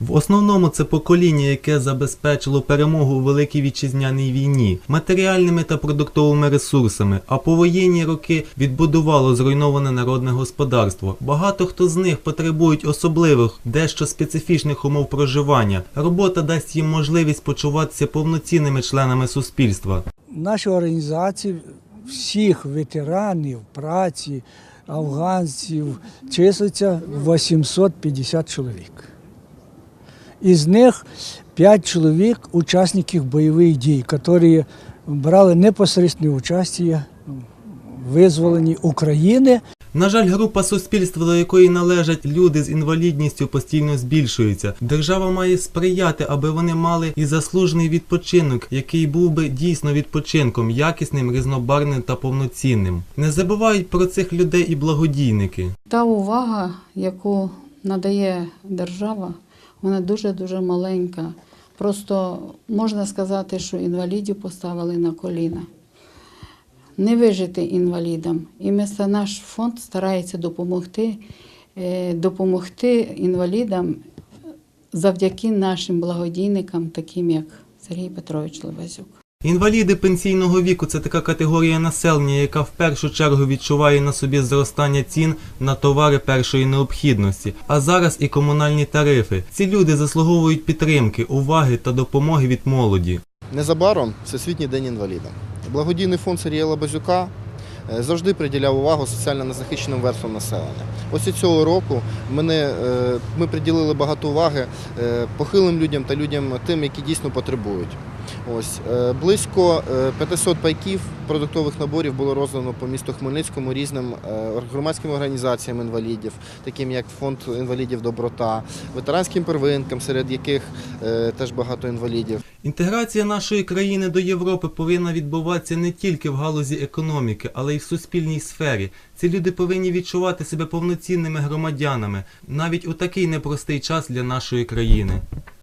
В основному це покоління, яке забезпечило перемогу у Великій Вітчизняній війні, матеріальними та продуктовими ресурсами, а повоєнні роки відбудувало зруйноване народне господарство. Багато хто з них потребують особливих, дещо специфічних умов проживання. Робота дасть їм можливість почуватися повноцінними членами суспільства. В нашій організації всіх ветеранів праці, афганців числиться 850 чоловік. Із них 5 чоловік учасників бойових дій, які брали непосередньо участь в визволенні України. На жаль, група суспільства, до якої належать люди з інвалідністю, постійно збільшується. Держава має сприяти, аби вони мали і заслужений відпочинок, який був би дійсно відпочинком, якісним, різнобарним та повноцінним. Не забувають про цих людей і благодійники. Та увага, яку надає держава, вона дуже-дуже маленька. Просто можна сказати, що інвалідів поставили на коліна. Не вижити інвалідам. І ми, наш фонд старається допомогти, е, допомогти інвалідам завдяки нашим благодійникам, таким як Сергій Петрович Лебезюк. Інваліди пенсійного віку це така категорія населення, яка в першу чергу відчуває на собі зростання цін на товари першої необхідності, а зараз і комунальні тарифи. Ці люди заслуговують підтримки, уваги та допомоги від молоді. Незабаром Всесвітній день інваліда. Благодійний фонд Сергія Лабазюка е, завжди приділяв увагу соціально незахищеним верствам населення. Ось і цього року мене, е, ми приділили багато уваги е, похилим людям та людям тим, які дійсно потребують. Ось е, близько е, 500 пайків продуктових наборів було роздано по місту Хмельницькому різним е, громадським організаціям інвалідів, таким як фонд інвалідів Доброта, ветеранським первинкам, серед яких е, теж багато інвалідів. Інтеграція нашої країни до Європи повинна відбуватися не тільки в галузі економіки, але й в суспільній сфері. Ці люди повинні відчувати себе повноцінними громадянами навіть у такий непростий час для нашої країни.